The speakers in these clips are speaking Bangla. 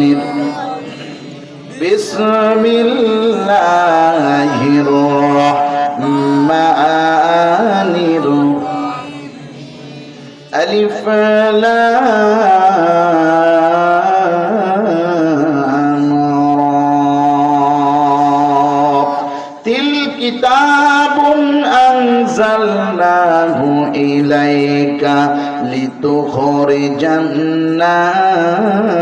الرحمن. بسم الله الرحمن الرحيم. ألف لام را تل كتاب أنزلناه إليك لتخرج الناس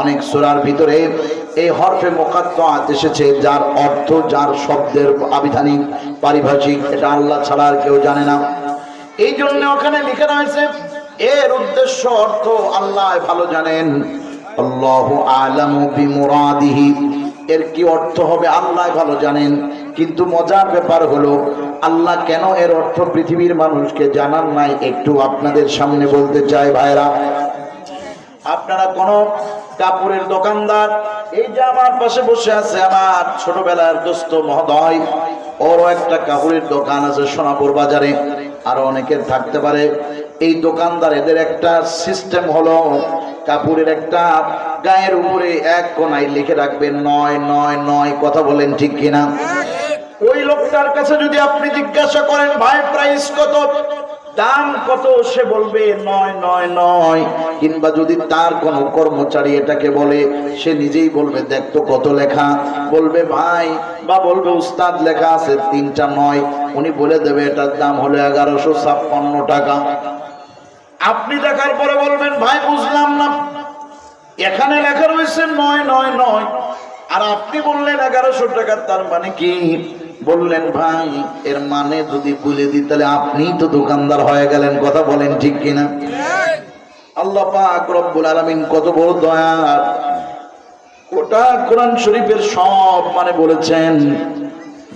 অনেক সূরার ভিতরে এই হরফে মুকাত্তাআত এসেছে, যার অর্থ, যার শব্দের আবিধানিক পারিভাষিক, এটা আল্লাহ ছাড়া আর কেউ জানে না। এই জন্য ওখানে লিখে রয়েছে, এর উদ্দেশ্য, অর্থ আল্লাহ ভালো জানেন। আল্লাহ আলামু এর কি অর্থ হবে আল্লাহ ভালো জানেন। কিন্তু মজার ব্যাপার হলো, আল্লাহ কেন এর অর্থ পৃথিবীর মানুষকে জানান নাই, একটু আপনাদের সামনে বলতে চাই ভাইরা আপনারা কোন কাপড়ের দোকানদার, এই যে আমার পাশে বসে আছে আমার ছোটবেলার দোস্ত মহোদয়, ওরও একটা কাপড়ের দোকান আছে সোনাপুর বাজারে, আরও অনেকের থাকতে পারে। এই দোকানদার এদের একটা সিস্টেম হলো, কাপড়ের একটা গায়ের উপরে এক কোনায় লিখে রাখবেন, নয় নয় নয়, কথা বলেন ঠিক কিনা? ওই লোকটার কাছে যদি আপনি জিজ্ঞাসা করেন, ভাই প্রাইস কত? দাম কত সে বলবে, নয় নয় নয়। কিংবা যদি তার কোনো কর্মচারী এটাকে বলে, সে নিজেই বলবে, দেখ তো কত লেখা। বলবে, ভাই, বা বলবে, উস্তাদ লেখা আছে, তিনটা নয়। উনি বলে দেবে, এটার দাম হলো এগারোশো ছাপ্পান্ন টাকা। আপনি দেখার পরে বলবেন, ভাই, বুঝলাম না। এখানে লেখা রয়েছে নয় নয় নয়। আর আপনি বললেন, এগারোশো টাকার তার মানে কি? বললেন, ভাই, এর মানে যদি বলে দিই, তাহলে আপনি তো দোকানদার হয়ে গেলেন। কথা বলেন ঠিক কিনা? আল্লাহ পাক রব্বুল আলামিন কত বড় দয়ার ওটা কোরআন শরীফের সব মানে বলেছেন,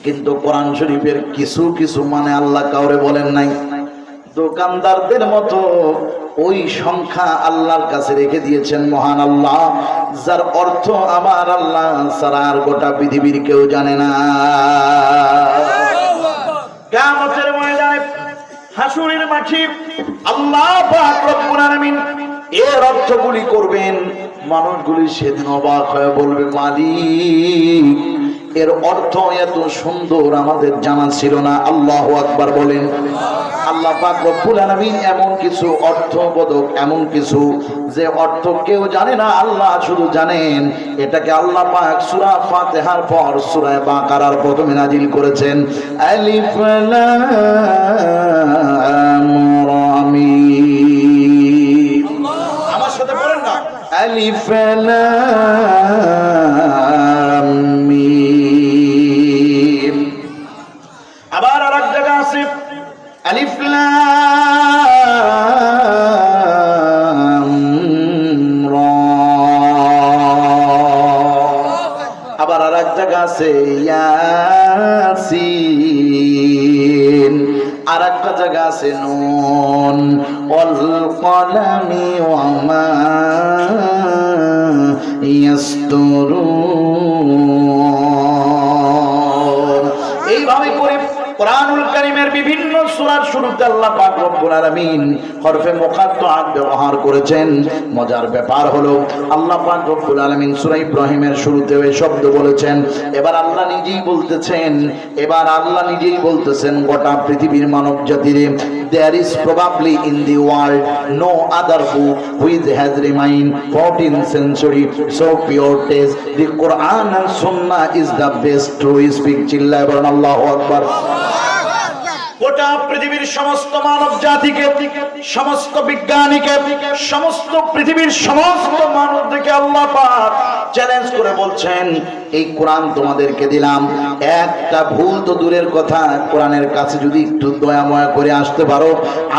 কিন্তু কোরআন শরীফের কিছু কিছু মানে আল্লাহ কাউরে বলেন নাই। দোকানদারদের মতো ওই সংখ্যা আল্লাহর কাছে রেখে দিয়েছেন, মহান আল্লাহ। যার অর্থ আমার আল্লাহ ছাড়া আর গোটা পৃথিবীর কেউ জানে না। আল্লাহ এর অর্থগুলি করবেন। মানুষগুলি সেদিন অবাক হয়ে বলবে, মালিক এর অর্থ এত সুন্দর আমাদের জানা ছিল না। আল্লাহ আকবার বলেন আল্লাহ পাক রব্বুল আলামিন এমন কিছু অর্থবোধক এমন কিছু যে অর্থ কেউ জানে না আল্লাহ শুধু জানেন। এটাকে আল্লাহ পাক সূরা ফাতিহার পর সূরা বাকারার প্রথমে নাজিল করেছেন আলিফ লাম রা আমার সাথে পড়েন না। আলিফ লাম জায়গা আছে ইয়াসিন আর একটা জায়গা আছে নুন অল কলামি ওয়ামা এইভাবে করে কোরআনুল কারীমের বিভিন্ন সূরার শুরুতে আল্লাহ পাক রব্বুল আলামিন হরফে মুকাত্তাআত ব্যবহার করেছেন। মজার ব্যাপার হলো, আল্লাহ পাক রব্বুল আলামিন সূরা ইব্রাহিমের শুরুতে ওই শব্দ বলেছেন, এবার আল্লাহ নিজেই বলতেছেন, এবার আল্লাহ নিজেই বলতেছেন, গোটা পৃথিবীর মানব জাতিরে there is probably in the world no other book which has remained 14th century, so pure taste. The Quran and Sunnah is the best true speak. বলেন, আল্লাহু আকবার। গোটা পৃথিবীর সমস্ত মানব জাতিকে সমস্ত বিজ্ঞানীকে, সমস্ত পৃথিবীর সমস্ত মানব সম্পর্কে আল্লাহ পাক চ্যালেঞ্জ করে বলছেন, এই কোরআন তোমাদেরকে দিলাম। একটা ভুল তো দূরের কথা। কোরআনের কাছে যদি একটু দয়াময়া করে আসতে পারো,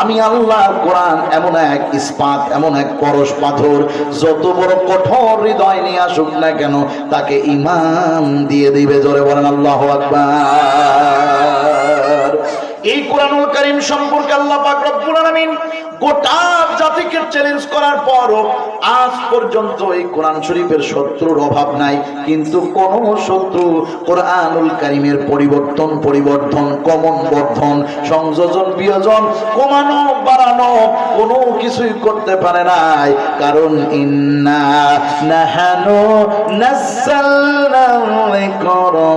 আমি আল্লাহর কোরআন এমন এক ইস্পাত, এমন এক পরশ পাথর, যত বড় কঠোর হৃদয় নিয়ে আসুক না কেন, তাকে ইমাম দিয়ে দিবে। জোরে বলেন আল্লাহ আকবার। এই কোরআনুল করিম সম্পর্কে আল্লাহ পাক রব্বুল আলামিন গোটা জাতিকে চ্যালেঞ্জ করার পরও আজ পর্যন্ত এই কোরআন শরীফের শত্রুর অভাব নাই। কিন্তু কোন শত্রু কোরআনুল কারিমের পরিবর্তন পরিবর্তন কমন বর্ধন, সংযোজন, বিয়োজন, কমানো, বাড়ানো কোনো কিছুই করতে পারে নাই। কারণ ইন্না নাহানু যিকরা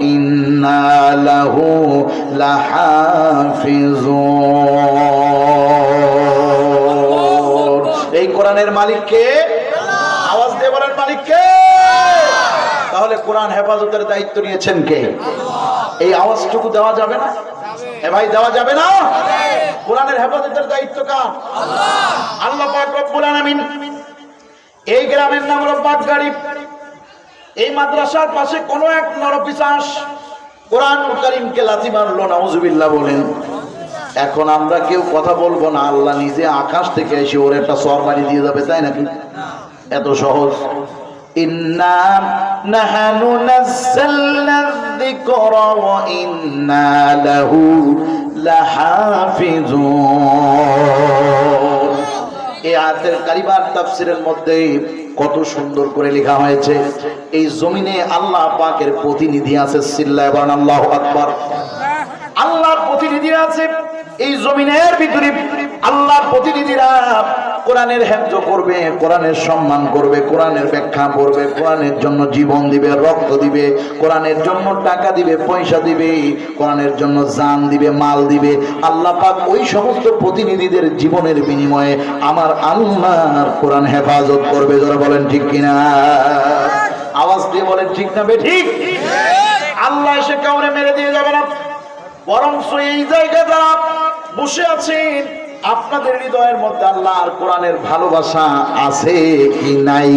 ইন্না লাহু এই কোরআনের মালিক কে আওয়াজ দিয়ে বলেন মালিক কে তাহলে কোরআন হেফাজতের দায়িত্ব নিয়েছেন কে? এই আওয়াজটুকু দেওয়া যাবে না? এ ভাই, দেওয়া যাবে না? কোরআনের হেফাজতের দায়িত্ব কার? আল্লাহ পাক রব্বুল এই গ্রামের নাম হলো বাগগাড়ি। এই মাদ্রাসার পাশে কোনো এক নরপিশাস কোরআন করিমকে লাথি মারলো, নাউজুবিল্লাহ বলেন। এখন আমরা কেউ কথা বলব না, আল্লাহ নিজে আকাশ থেকে এসে ওর একটা সরমারি দিয়ে যাবে, তাই নাকি? এত সহজ। নাহানু নাযালনা যিকরা ওয়া ইন্না লাহু লাহাফিজুন। এই আয়াতের কারিবার তাফসিরের মধ্যে কত সুন্দর করে লেখা হয়েছে। এই জমিনে আল্লাহ পাকের প্রতিনিধি আছে, সিল্লাহ আল্লাহ আকবার। আল্লাহর প্রতিনিধি আছে এই জমিনের ভিতরে আল্লাহর প্রতিনিধিরা কোরআনের হেফজ করবে, কোরআনের সম্মান করবে, কোরআনের ব্যাখ্যা করবে, কোরআনের জন্য জীবন দিবে, রক্ত দিবে, কোরআনের জন্য টাকা দিবে, পয়সা দিবে, কোরআনের জন্য জান দিবে, মাল দিবে। আল্লাহ পাক ওই সমস্ত প্রতিনিধিদের জীবনের বিনিময়ে আমার আল্লাহর কোরআন হেফাজত করবে। যারা বলেন, ঠিক কিনা? আওয়াজ দিয়ে বলেন, ঠিক না বে, ঠিক? আল্লাহ এসে কাউরে মেরে দিয়ে যাবে না। বরং এই বসে আছেন, আপনাদের হৃদয়ের মধ্যে আল্লাহর কোরআনের ভালোবাসা আছে কি নাই?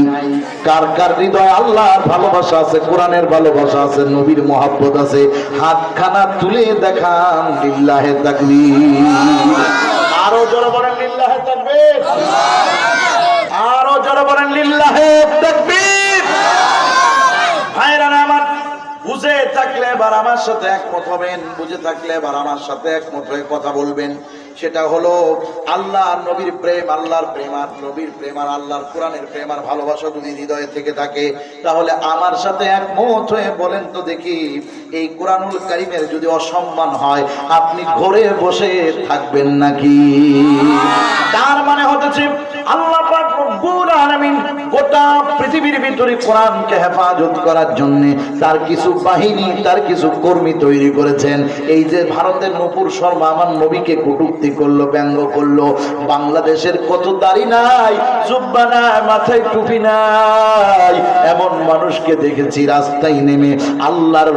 কার কার হৃদয়ে আল্লাহর ভালোবাসা আছে, কোরআনের ভালোবাসা আছে, নবীর মহাব্বত আছে, হাতখানা তুলে দেখান লিল্লাহে তাকবীর। আরও জোরে বলেন লিল্লাহে তাকবীর। আরও জোরে বলেন লিল্লাহে আমার বুঝে থাকলে এবার আমার সাথে একমত হবেন, বুঝে থাকলে এবার আমার সাথে একমত হয়ে কথা বলবেন। সেটা হলো আল্লাহ আর নবীর প্রেম, আল্লাহর প্রেম, আর নবীর প্রেম, আর আল্লাহর কোরআনের প্রেম, আর ভালোবাসা যদি হৃদয়ে থেকে থাকে, তাহলে আমার সাথে একমত হয়ে বলেন তো দেখি। এই কোরআনুল কারিমের যদি অসম্মান হয়, আপনি ঘরে বসে থাকবেন নাকি? তার মানে হতেছে, আল্লাহ গোটা পৃথিবীর ভিতরে কোরআনকে হেফাজত করার জন্য তার কিছু বাহিনী, তার কিছু কর্মী তৈরি করেছেন। এই যে ভারতের নূপুর শর্মা আমার নবীকে কটূক্তি করল, ব্যঙ্গ করল, বাংলাদেশের কত দাড়ি নাই, জুব্বা নাই, মাথায় টুপি নাই, এমন মানুষকে দেখেছি রাস্তায় নেমে আল্লাহর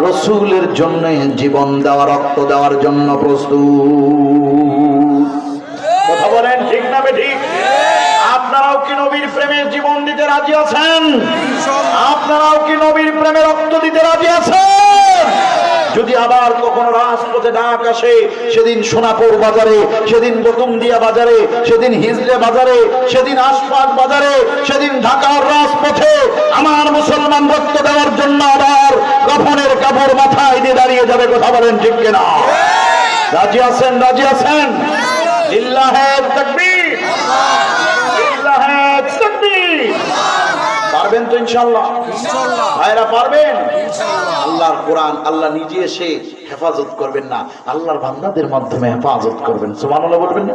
রসুলের জন্য জীবন দেওয়া, রক্ত দেওয়ার জন্য প্রস্তুত। কথা বলেন ঠিক না ঠিক আপনারাও কি নবীর প্রেমে জীবন দিতে রাজি আছেন? আপনারাও কি নবীর প্রেমে রক্ত দিতে রাজি আছেন? যদি আবার কখনো রাজপথে ডাক আসে, সেদিন সোনাপুর বাজারে, সেদিন বতুমদিয়া বাজারে, সেদিন হিজলে বাজারে, সেদিন আশপাশ বাজারে, সেদিন ঢাকার রাজপথে আমার মুসলমান রক্ত দেওয়ার জন্য আবার কাফনের কাপড় মাথায় দিয়ে দাঁড়িয়ে যাবে, কথা বলেন ঠিক কিনা? রাজি আছেন রাজি আছেন? লিল্লাহে তাকবীর। তাকবীর। পারবেন তো ইনশাল্লাহ ভাইরা পারবেন? আল্লাহর কোরআন আল্লাহ নিজে এসে হেফাজত করবেন না। আল্লাহর বান্দাদের মাধ্যমে হেফাজত করবেন। সুবহানাল্লাহ বলবেন না?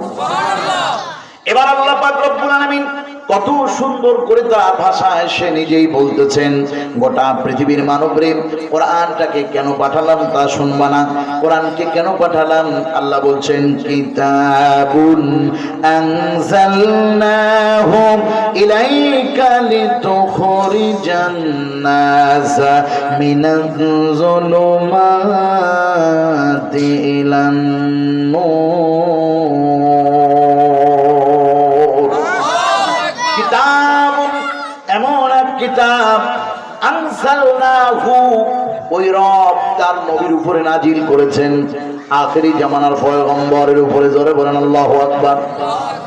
এবার আল্লাহ পাক রব্বুল আলামিন কত সুন্দর করে তার ভাষায় সে নিজেই বলতেছেন, গোটা পৃথিবীর মানবরে কোরআনটাকে কেন পাঠালাম তা শুনবা না? কোরআনকে কেন পাঠালাম? আল্লাহ বলছেন, কিতাবুন আনজালনাহু ইলাইকা লিতুখরিজান নাসা মিনাজ যুলুমাতি ইলান নূর। কিতাব আনসালনাহু। ওই রব তার নবীর উপরে নাজিল করেছেন। আখেরি জামানার পয়গম্বরের উপরে জোরে বলেন, আল্লাহু আকবার।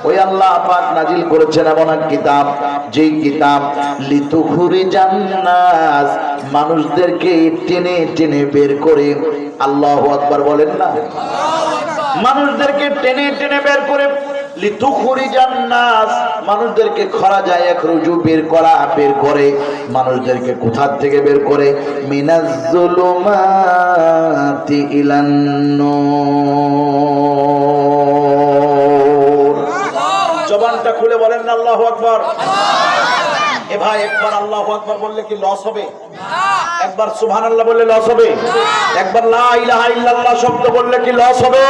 ওই আল্লাহ পাক নাজিল করেছেন এমন এক কিতাব। যেই কিতাব, লিতুখুরি জান্নাস মানুষদেরকে টেনে টেনে বের করে আল্লাহু আকবার বলেন না? মানুষদেরকে টেনে টেনে বের করে মানুষদেরকে খরা যায়, এক রুজু বের করা, বের করে। মানুষদেরকে কোথা থেকে বের করে? জবানটা খুলে বলেন আল্লাহু এ ভাই, একবার আল্লাহু বললে কি লস হবে? একবার সুবহানাল্লাহ বললে লস হবে? একবার শব্দ বললে কি লস হবে?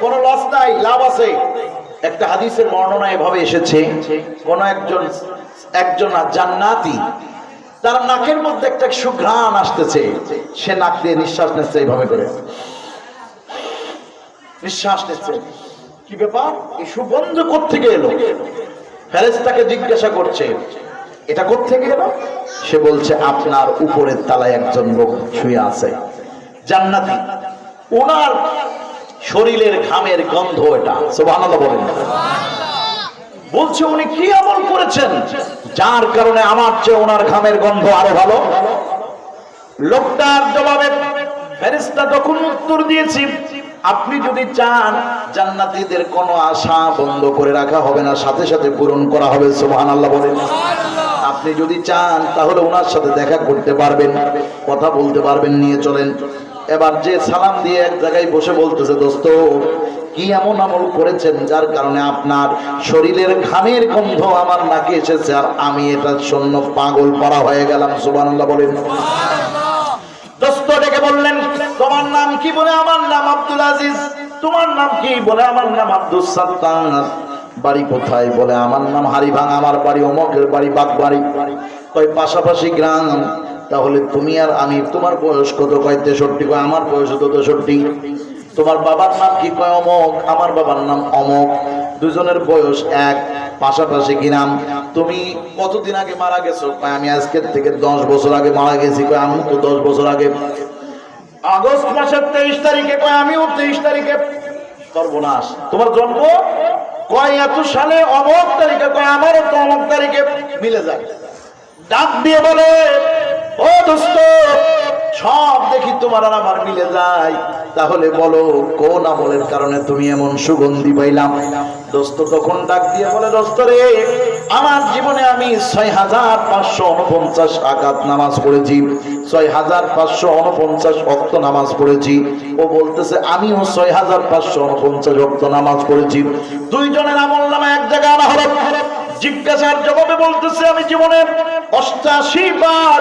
কোন লস নাই, লাভ আছে। একটা হাদিসের বর্ণনা এভাবে এসেছে, কোন একজন একজন জান্নাতি, তার নাকের মধ্যে একটা সুঘ্রাণ আসতেছে, সে নাক দিয়ে নিঃশ্বাস নিচ্ছে এইভাবে করে। নিঃশ্বাস নিচ্ছে। কি ব্যাপার? এই সুগন্ধ কোত্থেকে এলো? ফেরেস্তাকে জিজ্ঞাসা করছে, এটা কোত্থেকে এলো? সে বলছে, আপনার উপরের তালায় একজন লোক শুয়ে আছে, জান্নাতি। ওনার শরীরের ঘামের গন্ধ এটা। সুবহানাল্লাহ বলেন। বলছে, উনি কি আমল করেছেন? যার কারণে আমার চেয়ে ওনার ঘামের গন্ধ আরও ভালো। লোকটার জবাবে, ফেরেশতা তখন উত্তর দিয়েছি, আপনি যদি চান, জান্নাতীদের কোনো আশা বন্ধ করে রাখা হবে না, সাথে সাথে পূরণ করা হবে। সুবহানাল্লাহ বলেন। আপনি যদি চান, তাহলে ওনার সাথে দেখা করতে পারবেন, কথা বলতে পারবেন, নিয়ে চলেন। এবার যে সালাম দিয়ে এক জায়গায় বসে বলতেছে, দোস্ত, কি এমন আমল করেছেন যার কারণে আপনার শরীরের ঘামের গন্ধ আমার নাকে এসেছে আর আমি এটার জন্য পাগল পড়া হয়ে গেলাম? সুবহানাল্লাহ বলেন। দোস্ত, ডেকে বললেন, তোমার নাম কি বলে? আমার নাম আব্দুল আজিজ। তোমার নাম কি বলে? আমার নাম বাড়ি কোথায় বলে? আমার নাম হারিভাঙ আমার বাড়ি অমকের বাড়ি বাগবাড়ি। কয়, পাশাপাশি গ্রাম। তাহলে তুমি আর আমি তোমার বয়স কত? কয় তেষট্টি। কয়, আমার বয়স তো তেষট্টি। তোমার বাবার নাম কি? কয়, অমক। আমার বাবার নাম অমক। দুজনের বয়স এক, পাশাপাশি গ্রাম তুমি কতদিন আগে মারা গেছো? কয়, আমি আজকের থেকে দশ বছর আগে মারা গেছি। কয় আমি তো দশ বছর আগে। আগস্ট মাসের তেইশ তারিখে, কয়, আমিও তেইশ তারিখে। সর্বনাশ। তোমার জন্ম? কয়, এত সালে অমক তারিখে, কয়, আমারও তো অমক তারিখে মিলে যায়। ডাক দিয়ে বলে ও দোস্ত, সব দেখি তোমার আর আমার মিলে যায়। তাহলে বলো, কোন আমলের কারণে তুমি এমন সুগন্ধি পাইলাম? দোস্ত তখন ডাক দিয়ে বলে, দোস্ত রে, আমার জীবনে আমি ছয় হাজার পাঁচশো উনপঞ্চাশ আঘাত নামাজ পড়েছি। ছয় হাজার পাঁচশো উনপঞ্চাশ নামাজ পড়েছি। ও বলতেছে, আমিও ছয় হাজার পাঁচশো উনপঞ্চাশ অক্ত নামাজ পড়েছি। দুইজনের আমল নামা এক জায়গায় আনা জিজ্ঞাসার জবাবে বলতেছে, আমি জীবনে অষ্টাশি বার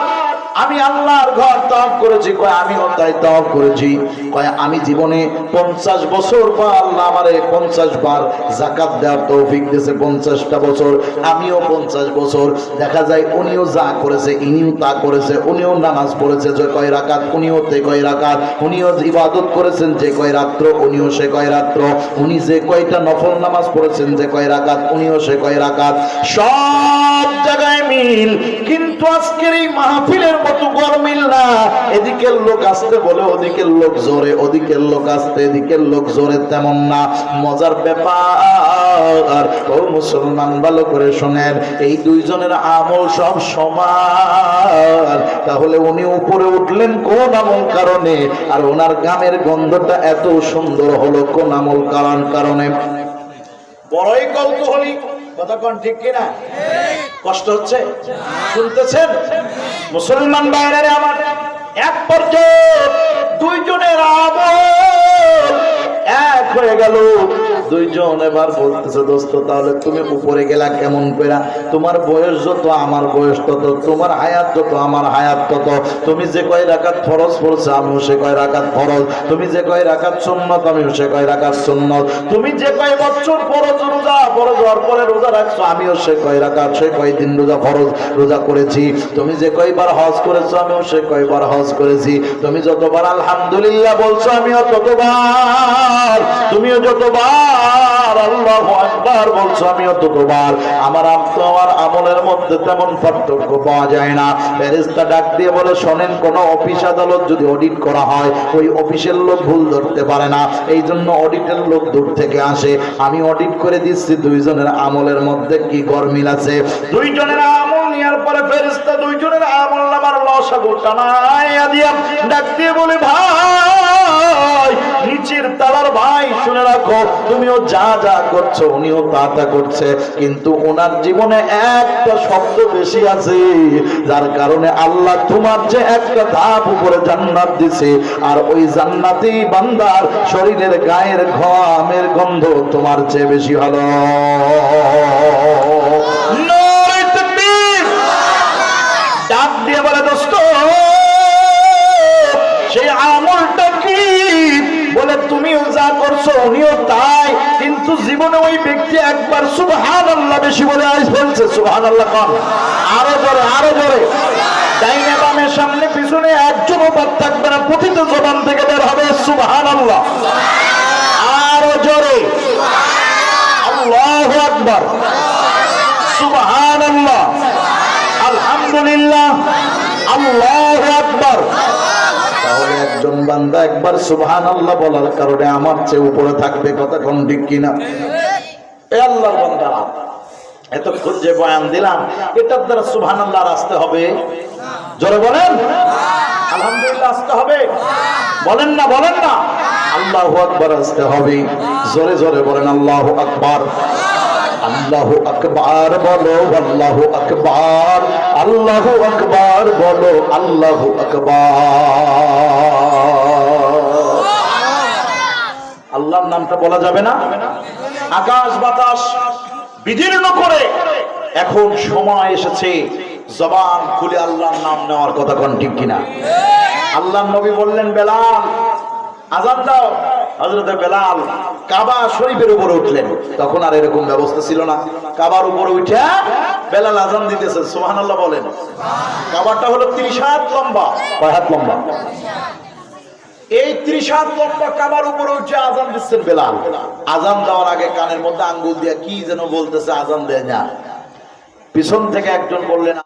আমি আল্লাহর ঘর তপ করেছি। কয় আমিও তাই তপ করেছি। কয়, আমি জীবনে পঞ্চাশ বছর পর আল্লাহ আমারে পঞ্চাশ বার জাকাত দেওয়ার তৌফিক দিয়েছে, পঞ্চাশটা বছর। আমিও পঞ্চাশ বছর। দেখা যায় উনিও যা করেছে, ইনিও তা করেছে, উনিও নামাজ পড়েছে যে কয় রাকাত, উনিও তে কয় রাকাত, উনিও ইবাদত করেছেন যে কয় রাত্র, উনিও সে কয় রাত্র। উনি যে কয়টা নফল নামাজ পড়েছেন যে কয় রাকাত, উনিও সে কয় রাকাত। সব জায়গায় মিল। কিন্তু আজকের এই মাহফিলের মতো না। এদিকের লোক আসতে বলে, ওদিকের লোক জোরে। ওদিকের লোক আসতে, এদিকের লোক জোরে। তেমন না। মজার ব্যাপার। ও মুসলমান, ভালো করে শোনেন। এই দুইজনের আমল সব সমান। তাহলে উনি উপরে উঠলেন কোন আমল কারণে? আর ওনার গামের গন্ধটা এত সুন্দর হলো কোন আমল কারণ কারণে? বড়ই কৌতূহলী। কোন ঠিক কিনা? কষ্ট হচ্ছে? শুনতেছেন? মুসলমান বাইরে আমার এক পর্যায়ে দুইজনের আমল এক হয়ে গেল। দুইজন এবার বলতেছে, দোস্ত, তাহলে তুমি উপরে গেলা কেমন কইরা? তোমার বয়স যত, আমার বয়স তত, তোমার হায়াত যত, আমার হায়াত তত। তুমি যে কয় রাখাত ফরজ পড়ছে, আমিও সে কয় রাখাত ফরজ। তুমি যে কয় রাখাত সুন্নত, আমিও সে কয় রাখাত সুন্নত। তুমি যে কয় বছর ফরজ রোজা, ফরজ হওয়ার পরে রোজা রাখছো, আমিও সে কয় রাখাত সে কয় দিন রোজা ফরজ, রোজা করেছি। তুমি যে কয়বার হজ করেছ, আমিও সে কয়বার হজ করেছি। তুমি যতবার আলহামদুলিল্লাহ বলছো, আমিও ততবার। তুমিও যতবার তো আমার ডাক দিয়ে বলে অডিট করা আমি দিচ্ছি দুইজনের আমলের মধ্যে কি গরমিল আছে? দুইজনের আমল নেওয়ার পরে ফেরেস্তা দুইজনের আমল লসাগু দিয়া ডাক দিয়ে বলে, ভাই রাখো তুমিও যা যা করছ, উনিও তা তা করছে। কিন্তু ওনার জীবনে একটা শব্দ বেশি আছে, যার কারণে আল্লাহ তোমার যে একটা ধাপ উপরে জান্নাত দিছে, আর ওই জান্নাতি বান্দার শরীরের গায়ের ঘামের গন্ধ তোমার চেয়ে বেশি হলো যা করছ, উনিও তাই। কিন্তু জীবনে ওই ব্যক্তি একবার সুবহান আল্লাহ বেশি বলে আজ ফেলছে। সুবহান আল্লাহ কন। আরও জোরে আরও জোরে। সামনে পিছনে একজনও বাদ থাকবে না জবান থেকে বের হবে। সুবহান আল্লাহ আরও জোরে। আল্লাহ সুবহান আল্লাহ আলহামদুলিল্লাহ। আল্লাহ আকবার। তাহলে একজন বান্দা একবার সুবহান আল্লাহ বলার কারণে আমার চেয়ে উপরে থাকবে কথা কোন ঠিক কিনা? এ আল্লাহর বান্দা। এতক্ষণ যে বয়ান দিলাম, এটার দ্বারা সুবহান আল্লাহ আসতে হবে। জোরে বলেন? আলহামদুলিল্লাহ আসতে হবে। বলেন না বলেন না। আল্লাহ আকবার আসতে হবে। জোরে জোরে বলেন, আল্লাহ আকবার। আল্লাহ আকবার বলো, আল্লাহ আকবার। আল্লাহ আকবার বলো, আল্লাহ আকবার। আল্লাহর নামটা বলা যাবে না? আকাশ বাতাস বিদীর্ণ করে। এখন সময় এসেছে, জবান খুলে আল্লাহর নাম নেওয়ার কথা কোন ঠিক কিনা? আল্লাহ নবী বললেন, বেলাল, আজান দাও। হজরত বেলাল কাবা শরীফের উপরে উঠলেন। তখন আর এরকম ব্যবস্থা ছিল না। কাবার উপরে উঠে বেলাল আজান দিতেছে সুহান বলেন। কাবারটা হলো হাত লম্বা। কয় হাত লম্বা? এই ত্রিশ হাত লম্বা কাবার উপরে উঠে আজান দিচ্ছেন বেলাল। আজান দেওয়ার আগে কানের মধ্যে আঙ্গুল দিয়ে কি যেন বলতেছে, আজান দেয় না। পিছন থেকে একজন বললেন